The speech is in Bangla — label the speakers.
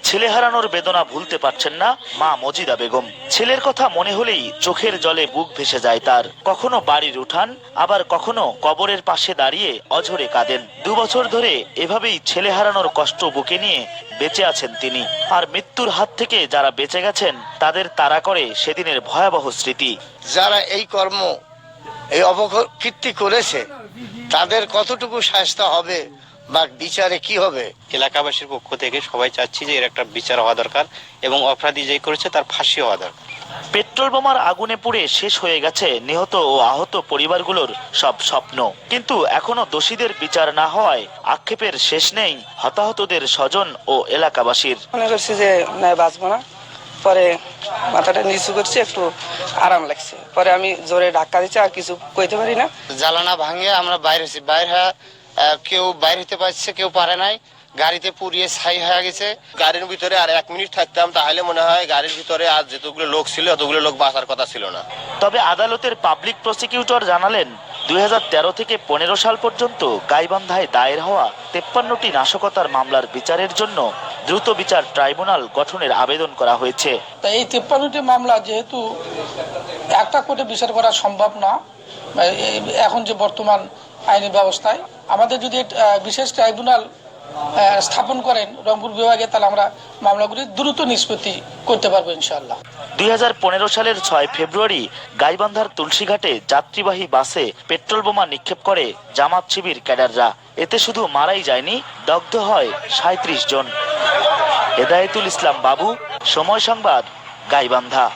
Speaker 1: ছেলে হারানোর বেদনা ভুলতে পারছেন না, মা মজিদা বেগম। ছেলের কথা মনে হলেই চোখের জলে বুক ভেসে যায় তার। কখনো বাড়ির উঠান, আবার কখনো কবরের পাশে দাঁড়িয়ে অঝরে কাঁদেন। দু বছর ধরে এভাবেই ছেলে হারানোর কষ্ট বুকে নিয়ে বেঁচে আছেন তিনি। আর মৃত্যুর হাত থেকে যারা বেঁচে গেছেন, তাদের তাড়া করে সেদিনের ভয়াবহ স্মৃতি।
Speaker 2: যারা এই কর্ম, এই অপকীর্তি করেছে, তাদের কতটুকু শাস্তি হবে? বা বিচারে কি হবে?
Speaker 3: এলাকাবাসীর পক্ষ থেকে সবাই চাচ্ছি যে এর একটা বিচার হওয়া দরকার এবং অপরাধী যে করেছে তার ফাঁসি হওয়া দরকার।
Speaker 1: পেট্রোল বোমার আগুনে পুড়ে শেষ হয়ে গেছে নিহত ও আহত পরিবারগুলোর সব স্বপ্ন। কিন্তু এখনও দোষীদের বিচার না হওয়ায় আক্ষেপের শেষ নেই হতাহতদের স্বজন ও এলাকাবাসীর।
Speaker 4: মনে করছি যে বাঁচবো না। পরে মাথাটা নিচু করছি একটু আরাম লাগছে। পরে আমি জোরে ধাক্কা দিচ্ছি আর কিছু কইতে পারি না।
Speaker 2: জ্বালানা ভাঙে আমরা বাইরে বাইরে হয়ে কেউ বাইরে হতে পারছে কেউ পারে নাই। গাড়িতে পুড়িয়ে ছাই হয়ে গেছে।
Speaker 5: গাড়ির ভিতরে আর এক মিনিট থাকতাম তাহলে মনে হয় গাড়ির ভিতরে আর যতগুলো লোক ছিল অতগুলো লোক বাঁচার কথা ছিল না।
Speaker 1: তবে আদালতের পাবলিক প্রসিকিউটর জানালেন দুই হাজার তেরো থেকে পনেরো সাল পর্যন্ত গাইবান্ধায় দায়ের হওয়া তেপ্পান্নটি নাশকতার মামলার বিচারের জন্য দ্রুত বিচার ট্রাইব্যুনাল গঠনের আবেদন করা হয়েছে।
Speaker 6: তা এই তিপ্পান্নটি মামলা যেহেতু একটা কোর্টে বিচার করা সম্ভব না এখন যে বর্তমান আইনি ব্যবস্থায়। আমাদের যদি বিশেষ ট্রাইব্যুনাল স্থাপন করেন রংপুর বিভাগে, তাহলে আমরা মামলাগুলি দ্রুত নিষ্পত্তি করতে পারব ইনশাআল্লাহ।
Speaker 1: দুই সালের ছয় ফেব্রুয়ারি গাইবান্ধার তুলসীঘাটে যাত্রীবাহী বাসে পেট্রোল বোমা নিক্ষেপ করে জামাত শিবির ক্যাডাররা। এতে শুধু মারাই যায়নি, দগ্ধ হয় সাঁত্রিশ জন। হেদায়েতুল ইসলাম বাবু, সময় সংবাদ, গাইবান্ধা।